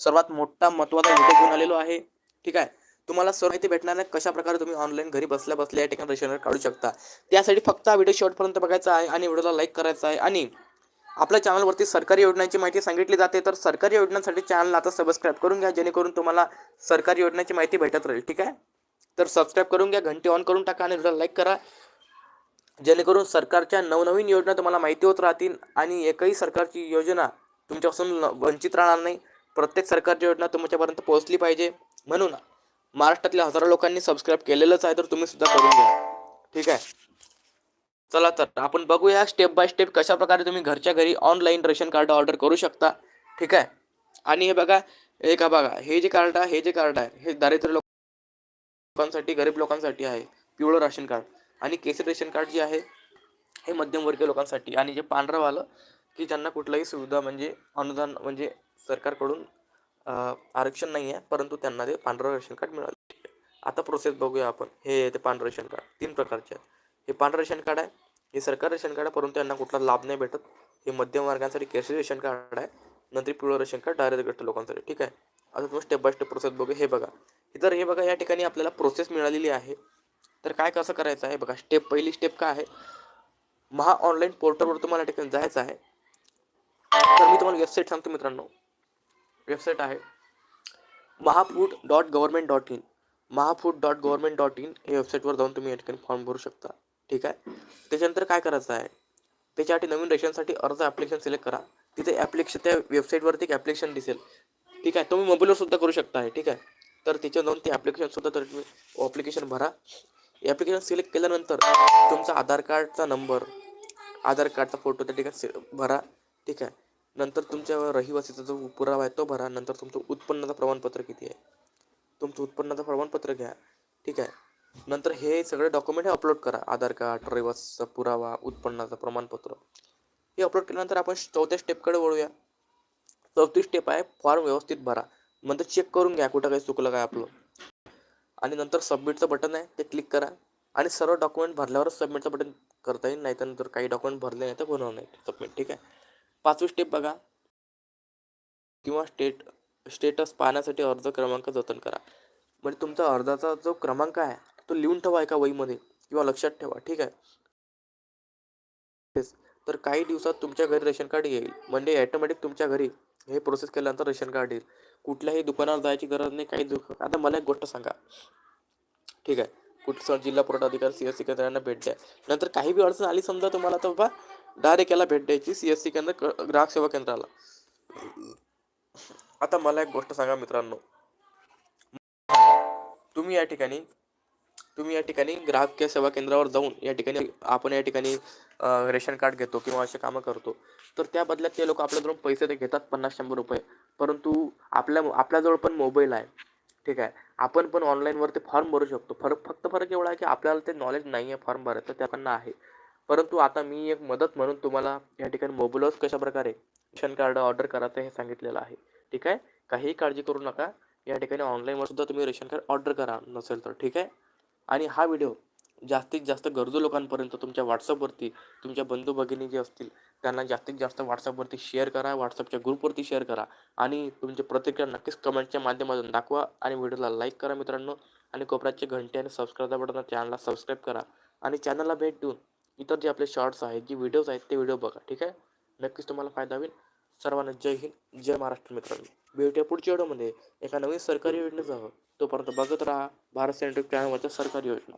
सर्वात मोठा महत्त्वाचा व्हिडिओ घेऊन आलेलो आहे. ठीक आहे? तुम्हाला सर्व माहिती भेटणार नाही कशा प्रकारे तुम्ही ऑनलाईन घरी बसल्या बसल्या या ठिकाणी रेशनवर काढू शकता. त्यासाठी फक्त हा व्हिडिओ शेवटपर्यंत बघायचा आहे आणि व्हिडिओला लाईक करायचा आहे. आणि आपल्या चॅनलवरती सरकारी योजनांची माहिती सांगितली जाते तर सरकारी योजनांसाठी चॅनल आता सबस्क्राईब करून घ्या जेणेकरून तुम्हाला सरकारी योजनांची माहिती भेटत राहील. ठीक आहे? तर सबस्क्राईब करून घ्या घंटी ऑन करून टाका आणि व्हिडिओला लाईक करा. जेणेकरून सरकारच्या नवनवीन योजना तुम्हाला माहिती होत राहतील आणि एकही सरकारची योजना तुमच्यापासून वंचित राहणार नाही. प्रत्येक सरकारची योजना तुमच्यापर्यंत पोहोचली पाहिजे म्हणून महाराष्ट्रातल्या हजारो लोकांनी सबस्क्राईब केलेलंच आहे तर तुम्ही सुद्धा करून घ्या. ठीक आहे? चला तर आपण बघूया स्टेप बाय स्टेप कशा प्रकारे तुम्ही घरच्या घरी ऑनलाईन रेशन कार्ड ऑर्डर करू शकता. ठीक आहे? आणि हे बघा हे का बघा हे जे कार्ड आहे हे जे कार्ड आहे हे दारिद्र्य लोकांसाठी गरीब लोकांसाठी आहे. पिवळं राशन कार्ड आणि केसरी रेशन कार्ड जे आहे हे मध्यमवर्गीय लोकांसाठी. आणि जे पांढरंवालं की ज्यांना कुठलाही सुविधा म्हणजे अनुदान म्हणजे सरकारकडून आरक्षण नाही आहे परंतु त्यांना ते पांढरं रेशन कार्ड मिळालं. आता प्रोसेस बघूया आपण. हे ते पांढरं रेशन कार्ड. तीन प्रकारचे आहेत. हे पांढरं रेशन कार्ड आहे. हे सरकारी रेशन कार्ड आहे परंतु त्यांना कुठला लाभ नाही भेटत. हे मध्यम वर्गांसाठी केसरी रेशन कार्ड आहे. नंतर पिवळं रेशन कार्ड डायरेक्ट दारिद्र्यग्रस्त लोकांसाठी. ठीक आहे? आता तुम्ही स्टेप बाय स्टेप प्रोसेस बघू हे बघा. तर हे बघा या ठिकाणी आपल्याला प्रोसेस मिळालेली आहे तर काय कसं करायचं आहे? बघा स्टेप पहिली स्टेप काय आहे? महा ऑनलाईन पोर्टलवर तुम्हाला ठिकाणी जायचं आहे. तर मी तुम्हाला वेबसाईट सांगतो मित्रांनो. वेबसाईट आहे Mahafood dot government dot in Mahafood dot government dot in हे वेबसाईटवर जाऊन तुम्ही या ठिकाणी फॉर्म भरू शकता. ठीक आहे? त्याच्यानंतर काय करायचं आहे? त्याच्यासाठी नवीन रेशनसाठी अर्ज ॲप्लिकेशन सिलेक्ट करा. तिथे ॲप्लिकेशन त्या वेबसाईटवरती एक ॲप्लिकेशन दिसेल. ठीक आहे? तुम्ही मोबाईलवर सुद्धा करू शकता आहे ठीक आहे? तर त्याच्या जाऊन ते ॲप्लिकेशन सुद्धा तर तुम्ही ॲप्लिकेशन भरा. ॲप्लिकेशन सिलेक्ट केल्यानंतर तुमचा आधार कार्डचा नंबर आधार कार्डचा फोटो त्या ठिकाणी भरा. ठीक आहे. नंतर तुमच्या रहिवासीचा जो पुरावा आहे तो भरा. नंतर तुमचं उत्पन्नाचं प्रमाणपत्र किती आहे? तुमचं उत्पन्नाचं प्रमाणपत्र घ्या. ठीक आहे. नंतर हे सगळे डॉक्युमेंट हे अपलोड करा. आधार कार्ड रहिवासीचा पुरावा उत्पन्नाचं प्रमाणपत्र. हे अपलोड केल्यानंतर आपण चौथ्या स्टेपकडे वळूया. चौथी स्टेप आहे फॉर्म व्यवस्थित भरा. नंतर चेक करून घ्या कुठं काही चुकलं काय आपलं. आणि नंतर सबमिटचं बटन आहे ते क्लिक करा. आणि सर्व डॉक्युमेंट भरल्यावरच सबमिटचं बटन करता येईल. नाही तर नंतर काही डॉक्युमेंट भरले नाही तर बनवणार नाही सबमिट ठीक आहे. पाचवी स्टेप बघा. किंवा स्टेट स्टेटस पाहण्यासाठी अर्ज क्रमांक जतन करा. म्हणजे तुमचा अर्जाचा जो क्रमांक आहे तो लिहून ठेवा एका वहीमध्ये किंवा लक्षात ठेवा ठीक आहे? तर काही दिवसात तुमच्या घरी रेशन कार्ड येईल. म्हणजे ॲटोमॅटिक तुमच्या घरी हे प्रोसेस केल्यानंतर रेशन कार्ड येईल. कुठल्याही दुकानावर जायची गरज नाही काही दुकान आता मला एक गोष्ट सांगा. ठीक आहे. कुठं जिल्हा पुरवठा अधिकारी सी एस सी केंद्रांना भेट द्या. नंतर काही बी अडचण आली समजा तुम्हाला तर बाबा डायरेक्ट याला भेट द्यायची सी एस सी केंद्र ग्राहक सेवा केंद्राला. आता मला एक गोष्ट सांगा मित्रांनो. तुम्ही या ठिकाणी तुम्ही या ठिकाणी ग्राहक सेवा केंद्रावर जाऊन या ठिकाणी आपण या ठिकाणी रेशन कार्ड घेतो किंवा असे कामं करतो. तर त्या बदल्यात ते लोक आपल्याजवळ पैसे ते घेतात पन्नास शंभर रुपये. परंतु आपल्या आपल्याजवळ पण मोबाईल आहे. ठीक आहे? आपण पण ऑनलाईनवरती फॉर्म भरू शकतो. फरक फक्त फरक एवढा आहे की आपल्याला ते नॉलेज नाही आहे फॉर्म भरायचं त्याकडनं आहे. परंतु आता मी एक मदत म्हणून तुम्हाला या ठिकाणी मोबाईलवर कशा प्रकारे रेशन कार्ड ऑर्डर करायचं हे सांगितलेलं आहे. ठीक आहे? काहीही काळजी करू नका. या ठिकाणी ऑनलाईनवर सुद्धा तुम्ही रेशन कार्ड ऑर्डर करा नसेल तर. ठीक आहे? आणि हा व्हिडिओ जास्तीत जास्त गरजू लोकांपर्यंत तुमच्या व्हॉट्सअपवरती तुमच्या बंधू भगिनी जे असतील त्यांना जास्तीत जास्त व्हॉट्सअपवरती शेअर करा व्हॉट्सअपच्या ग्रुपवरती शेअर करा आणि तुमची प्रतिक्रिया नक्कीच कमेंटच्या माध्यमातून दाखवा आणि व्हिडिओला लाईक करा मित्रांनो. आणि कोपऱ्याचे घंटे आणि सबस्क्राईब बटन चॅनलला सबस्क्राईब करा. आणि चॅनलला भेट देऊन इतर जे आपले शॉर्ट्स आहेत जे व्हिडिओज आहेत ते व्हिडिओ बघा ठीक आहे? नक्कीच तुम्हाला फायदा होईल. सर्वांना जय हिंद जय महाराष्ट्र मित्रांनो. भेटूया पुढच्या व्हिडिओमध्ये एका नवीन सरकारी योजनेसह. तोपर्यंत बघत राहा भारत सेंट्रिक चॅनलवरच्या सरकारी योजना.